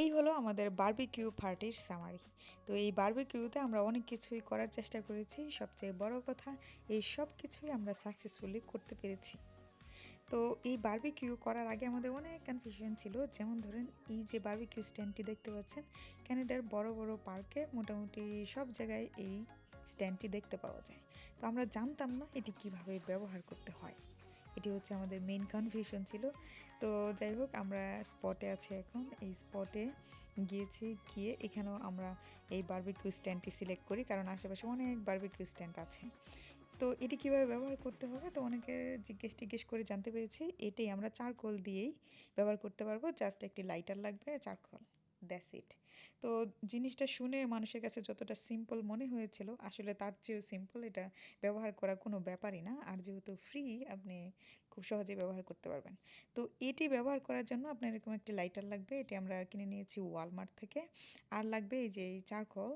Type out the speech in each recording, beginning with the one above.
এই হলো আমাদের বারবিকিউ পার্টির সামারি তো এই বারবিকিউতে আমরা অনেক কিছুই করার চেষ্টা করেছি। সবচেয়ে বড় কথা, এই সব কিছুই আমরা সাকসেসফুলি করতে পেরেছি। তো এই বারবিকিউ করার আগে আমাদের অনেক কনফিউশন ছিল। যেমন ধরেন, এই যে বারবিকিউ স্ট্যান্ডটি দেখতে পাচ্ছেন ক্যানাডার বড় বড় পার্কে মোটামুটি সব জায়গায় এই স্ট্যান্ডটি দেখতে পাওয়া যায়। তো আমরা জানতাম না এটি কীভাবে ব্যবহার করতে হয়। এটি হচ্ছে আমাদের মেইন কনফিউশন ছিল। তো যাই হোক আমরা স্পটে আছি এখন। এই স্পটে গিয়েছি, গিয়ে এখানেও আমরা এই বার্বিকিউ স্ট্যান্ডটি সিলেক্ট করি, কারণ আশেপাশে অনেক বার্বিকিউ স্ট্যান্ড আছে। তো এটি কীভাবে ব্যবহার করতে হবে? তো অনেকে জিজ্ঞেস টিজ্ঞেস করে জানতে পেরেছি, এটাই আমরা চারকোল দিয়েই ব্যবহার করতে পারব। জাস্ট একটি লাইটার লাগবে, চারকোল। দ্যাটস ইট তো জিনিসটা শুনে মানুষের কাছে যতটা সিম্পল মনে হয়েছিল, আসলে তার চেয়েও সিম্পল এটা ব্যবহার করা কোনো ব্যাপারই না। আর যেহেতু ফ্রি আপনি খুব সহজেই ব্যবহার করতে পারবেন। তো এটি ব্যবহার করার জন্য আপনার এরকম একটি লাইটার লাগবে। এটি আমরা কিনে নিয়েছি ওয়ালমার্ট থেকে। আর লাগবে এই যে এই চারকোল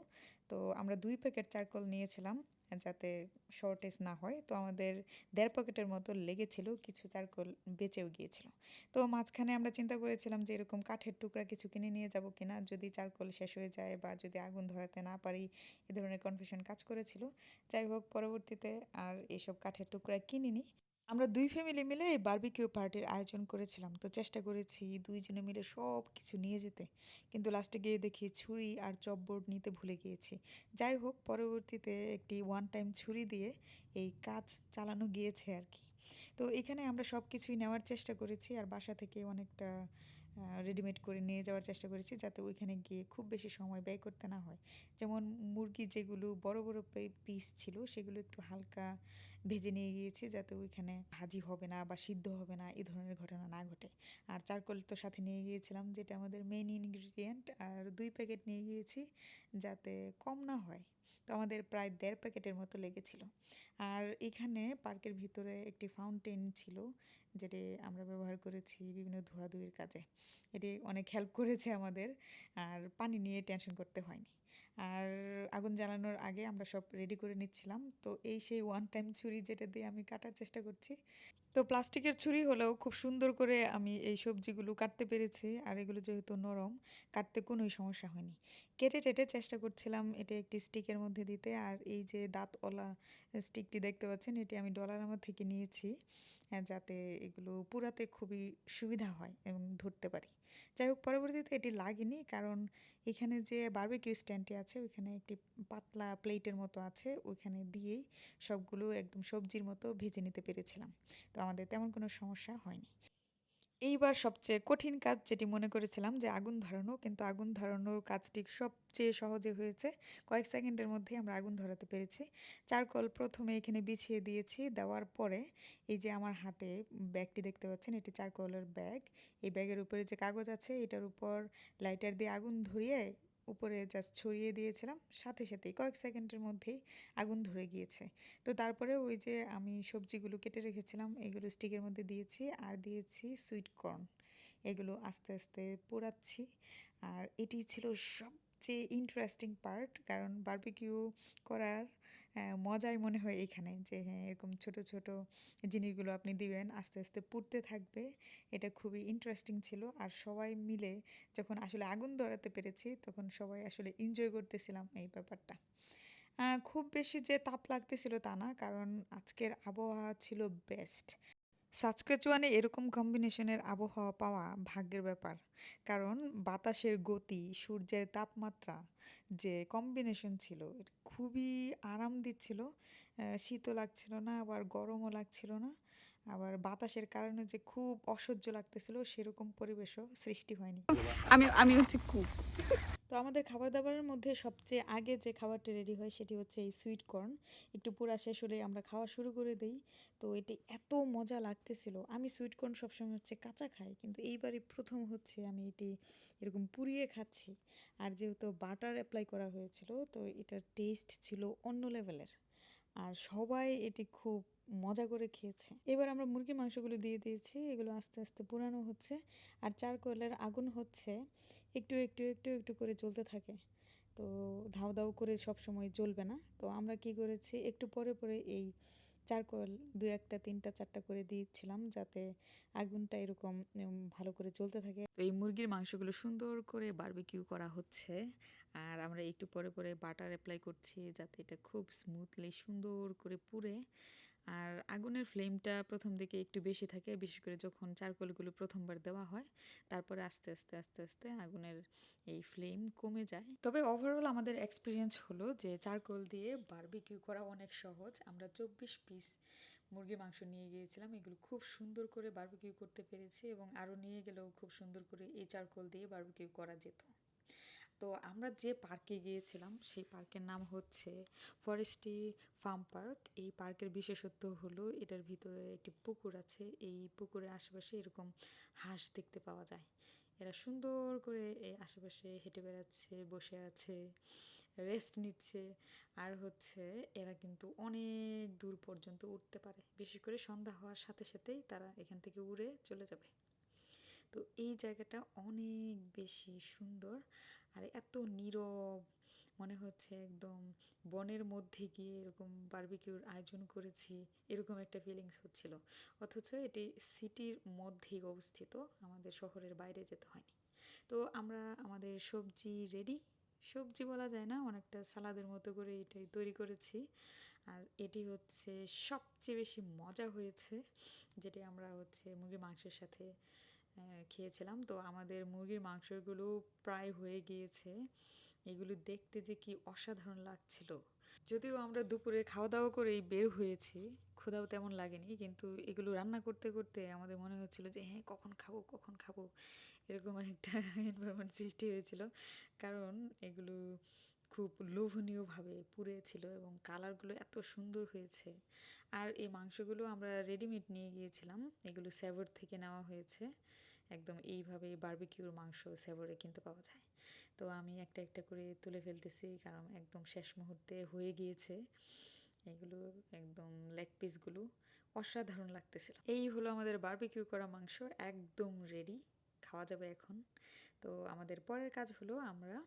তো আমরা দুই প্যাকেট চারকোল নিয়েছিলাম। যাতে শর্টেজ না হয়। তো আমাদের দেড় পকেটের মতো লেগেছিল, কিছু চারকোল বেঁচেও গিয়েছিল। তো মাঝখানে আমরা চিন্তা করেছিলাম যে, এরকম কাঠের টুকরা কিছু কিনে নিয়ে যাব কিনা? যদি চারকোল শেষ হয়ে যায় বা যদি আগুন ধরাতে না পারি, এ ধরনের কনফিউশন কাজ করেছিল। যাই হোক, পরবর্তীতে আর এইসব কাঠের টুকরা কিনিনি। আমরা দুই ফ্যামিলি মিলে এই বারবিকিউ পার্টির আয়োজন করেছিলাম। তো চেষ্টা করেছি দুইজনে মিলে সব কিছু নিয়ে যেতে। কিন্তু লাস্টে গিয়ে দেখি ছুরি আর চপবোর্ড নিতে ভুলে গিয়েছি। যাই হোক, পরবর্তীতে একটি ওয়ান টাইম ছুরি দিয়ে এই কাজ চালানো গিয়েছে আর কি। তো এখানে আমরা সব কিছুই নেওয়ার চেষ্টা করেছি আর বাসা থেকে অনেকটা রেডিমেড করে নিয়ে যাওয়ার চেষ্টা করেছি যাতে ওইখানে গিয়ে খুব বেশি সময় ব্যয় করতে না হয়। যেমন মুরগি যেগুলো বড় বড় পিস ছিল সেগুলো একটু হালকা ভেজে নিয়ে গিয়েছি যাতে ওইখানে ভাজি হবে না বা সিদ্ধ হবে না, এই ধরনের ঘটনা না ঘটে। আর চারকোল তো সাথে নিয়ে গিয়েছিলাম, যেটা আমাদের মেন ইনগ্রিডিয়েন্ট আর দুই প্যাকেট নিয়ে গিয়েছি যাতে কম না হয়। তো আমাদের প্রায় দেড় প্যাকেটের মতো লেগেছিল। আর এখানে পার্কের ভিতরে একটি ফাউন্টেন ছিল, যেটি আমরা ব্যবহার করেছি বিভিন্ন ধোয়াধুয়ির কাজে। এটি অনেক হেল্প করেছে আমাদের, আর পানি নিয়ে টেনশন করতে হয়নি। আর আগুন জ্বালানোর আগে আমরা সব রেডি করে নিচ্ছিলাম। তো এই সেই ওয়ান টাইম ছুরি যেটা দিয়ে আমি কাটার চেষ্টা করছি। তো প্লাস্টিকের ছুরি হলেও খুব সুন্দর করে আমি এই সবজিগুলো কাটতে পেরেছি, আর এগুলো যেহেতু নরম, কাটতে কোনোই সমস্যা হয়নি। কেটে টেটে চেষ্টা করছিলাম এটা একটি স্টিকের মধ্যে দিতে, আর এই যে দাঁতওয়ালা স্টিকটি দেখতে পাচ্ছেন, এটি আমি ডলার আমার থেকে নিয়েছি যাতে এগুলো পুরাতে খুবই সুবিধা হয় এবং ধরতে পারি। যাই হোক, পরবর্তীতে এটি লাগেনি, কারণ এখানে যে বারবিকিউ স্ট্যান্ডটি আছে, ওইখানে একটি পাতলা প্লেটের মতো আছে, ওইখানে দিয়েই সবগুলো একদম সবজির মতো ভেজে নিতে পেরেছিলাম। তো আমাদের তেমন কোনো সমস্যা হয়নি। এইবার সবচেয়ে কঠিন কাজ যেটি মনে করেছিলাম যে আগুন ধরানো, কিন্তু আগুন ধরানোর কাজটি সবচেয়ে সহজে হয়েছে। কয়েক সেকেন্ডের মধ্যেই আমরা আগুন ধরাতে পেরেছি। চারকল প্রথমে এখানে বিছিয়ে দিয়েছি, দেওয়ার পরে এই যে আমার হাতে ব্যাগটি দেখতে পাচ্ছেন, এটি চারকলের ব্যাগ। এই ব্যাগের উপরে যে কাগজ আছে, এটার উপর লাইটার দিয়ে আগুন ধরিয়ে উপরে জাস্ট ছড়িয়ে দিয়েছিলাম। সাথে সাথেই কয়েক সেকেন্ডের মধ্যেই আগুন ধরে গিয়েছে। তো তারপরে ওই যে আমি সবজিগুলো কেটে রেখেছিলাম, এগুলো স্টিকের মধ্যে দিয়েছি আর দিয়েছি সুইট কর্ন এগুলো আস্তে আস্তে পোড়াচ্ছি। আর এটি ছিল সবচেয়ে ইন্টারেস্টিং পার্ট কারণ বার্বিকিউ করার মজাই মনে হয় এখানে যে হ্যাঁ এরকম ছোট ছোট জিনিসগুলো আপনি দিবেন, আস্তে আস্তে পুড়তে থাকবে। এটা খুবই ইন্টারেস্টিং ছিল। আর সবাই মিলে যখন আসলে আগুন ধরাতে পেরেছি, তখন সবাই আসলে এনজয় করতেছিলাম এই ব্যাপারটা। খুব বেশি যে তাপ লাগতেছিল তা না, কারণ আজকের আবহাওয়া ছিল বেস্ট সাসক্রেচুয়ানে এরকম কম্বিনেশনের আবহাওয়া পাওয়া ভাগ্যের ব্যাপার। কারণ বাতাসের গতি, সূর্যের তাপমাত্রা যে কম্বিনেশন ছিল খুবই আরাম দিচ্ছিল। শীতও লাগছিল না, আবার গরমও লাগছিল না। আবার বাতাসের কারণে যে খুব অসহ্য লাগতেছিল, সেরকম পরিবেশও সৃষ্টি হয়নি। আমি আমি হচ্ছে কুক তো আমাদের খাবার দাবারের মধ্যে সবচেয়ে আগে যে খাবারটি রেডি হয় সেটি হচ্ছে এই সুইট কর্ন একটু পুরা শেষ হলে আমরা খাওয়া শুরু করে দিই। তো এটি এত মজা লাগতেছিল। আমি সুইট কর্ন সবসময় হচ্ছে কাঁচা খাই, কিন্তু এইবারই প্রথম হচ্ছে আমি এটি এরকম পুড়িয়ে খাচ্ছি। আর যেহেতু বাটার অ্যাপ্লাই করা হয়েছিল, তো এটার টেস্ট ছিল অন্য লেভেলের আর সবাই এটি খুব মজা করে খেয়েছে। এবার আমরা মুরগির মাংসগুলো দিয়ে দিয়েছি, এগুলো আস্তে আস্তে পুরানো হচ্ছে আর চারকোলের আগুন হচ্ছে, একটু একটু একটু একটু করে জ্বলতে থাকে। তো ধাও ধাও করে সব সময় জ্বলবে না। তো আমরা কি করেছি, একটু পরে পরে এই চারকোল দু একটা, তিনটা, চারটা করে দিয়েছিলাম যাতে আগুনটা এরকম ভালো করে চলতে থাকে। তো এই মুরগির মাংসগুলো সুন্দর করে বারবিকিউ করা হচ্ছে। আর আমরা একটু পরে পরে বাটার অ্যাপ্লাই করছি যাতে এটা খুব স্মুথলি সুন্দর করে পুড়ে আর আগুনের ফ্লেমটা প্রথম দিকে একটু বেশি থাকে, বিশেষ করে যখন চারকোলগুলো প্রথমবার দেওয়া হয়, তারপরে আস্তে আস্তে আস্তে আস্তে আগুনের এই ফ্লেম কমে যায়। তবে ওভারঅল আমাদের এক্সপিরিয়েন্স হলো যে চারকোল দিয়ে বারবিকিউ করা অনেক সহজ। আমরা চব্বিশ পিস মুরগির মাংস নিয়ে গিয়েছিলাম, এগুলো খুব সুন্দর করে বারবিকিউ করতে পেরেছি এবং আরও নিয়ে গেলেও খুব সুন্দর করে এই চারকোল দিয়ে বারবিকিউ করা যেত। তো আমরা যে পার্কে গিয়েছিলাম, সেই পার্কের নাম হচ্ছে ফরেস্টি ফার্ম পার্ক এই পার্কের বিশেষত্ব হলো এটার ভিতরে একটি পুকুর আছে। এই পুকুরের আশেপাশে এরকম হাঁস দেখতে পাওয়া যায়। এরা সুন্দর করে এই আশেপাশে হেঁটে বেড়াচ্ছে, বসে আছে রেস্ট নিচ্ছে। আর হচ্ছে এরা কিন্তু অনেক দূর পর্যন্ত উঠতে পারে। বিশেষ করে সন্ধ্যা হওয়ার সাথে সাথেই তারা এখান থেকে উড়ে চলে যাবে। তো এই জায়গাটা অনেক বেশি সুন্দর। আর এত নীরব, মনে হচ্ছে একদম বনের মধ্যে গিয়ে এরকম বার্বিকিউর আয়োজন করেছি, এরকম একটা ফিলিংস হচ্ছিল। অথচ এটি সিটির মধ্যেই অবস্থিত, আমাদের শহরের বাইরে যেতে হয়নি। তো আমরা আমাদের সবজি রেডি সবজি বলা যায় না, অনেকটা সালাদের মতো করে এটাই তৈরি করেছি। আর এটি হচ্ছে সবচেয়ে বেশি মজা হয়েছে, যেটি আমরা হচ্ছে মুরগির মাংসের সাথে খেয়েছিলাম। তো আমাদের মুরগির মাংসগুলো প্রায় হয়ে গিয়েছে। এগুলো দেখতে যে কি অসাধারণ লাগছিল। যদিও আমরা দুপুরে খাওয়া দাওয়া করেই বের হয়েছি, ক্ষুধাও তেমন লাগেনি, কিন্তু এগুলো রান্না করতে করতে আমাদের মনে হচ্ছিল যে হ্যাঁ কখন খাব কখন খাব? এরকম একটা এনভায়রনমেন্ট সৃষ্টি হয়েছিল। কারণ এগুলো খুব লোভনীয়ভাবে পুড়েছিল এবং কালারগুলো এত সুন্দর হয়েছে। আর এই মাংসগুলো আমরা রেডিমেড নিয়ে গিয়েছিলাম। এগুলো সেভর থেকে নেওয়া হয়েছে। একদম এইভাবে বারবিকিউর মাংস সেভরে কিনতে পাওয়া যায়। তো আমি একটা একটা করে তুলে ফেলতেছি, কারণ একদম শেষ মুহূর্তে হয়ে গিয়েছে। এগুলো একদম লেগ পিসগুলো অসাধারণ লাগতেছিল। এই হলো আমাদের বারবিকিউ করা মাংস, একদম রেডি খাওয়া যাবে এখন। তো আমাদের পরের কাজ হলো আমরা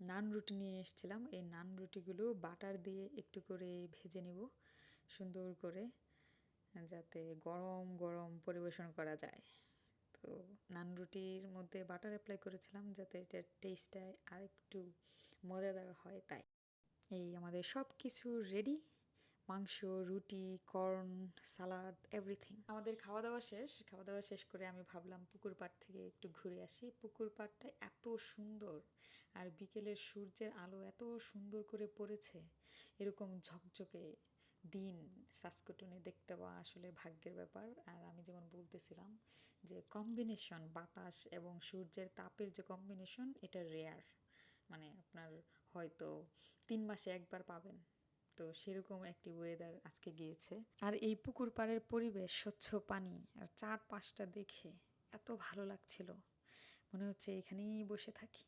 নান রুটি নিয়ে এসেছিলাম। এই নান রুটিগুলো বাটার দিয়ে একটু করে ভেজে নিব, সুন্দর করে, যাতে গরম গরম পরিবেশন করা যায়। তো নান রুটির মধ্যে বাটার অ্যাপ্লাই করেছিলাম যাতে এটার টেস্টটা আর একটু মজাদার হয় তাই। এই আমাদের সব কিছু রেডি মাংস, রুটি কর্ন সালাদ এভরিথিং আমাদের খাওয়া দাওয়া শেষ খাওয়া দাওয়া শেষ করে আমি ভাবলাম পুকুর পাড় থেকে একটু ঘুরে আসি। পুকুর পাড়টা এত সুন্দর আর বিকেলের সূর্যের আলো এত সুন্দর করে পড়েছে, এরকম ঝকঝকে দিন সাসকটনে দেখতে পাওয়া আসলে ভাগ্যের ব্যাপার। আর আমি যেমন বলতেছিলাম যে কম্বিনেশন বাতাস এবং সূর্যের তাপের যে কম্বিনেশন এটা রেয়ার মানে আপনার হয়তো তিন মাসে একবার পাবেন। তো সেরকম একটি ওয়েদার আজকে গিয়েছে। আর এই পুকুর পাড়ের পরিবেশ, স্বচ্ছ পানি আর চারপাশটা দেখে এত ভালো লাগছিল। মনে হচ্ছে এখানেই বসে থাকি।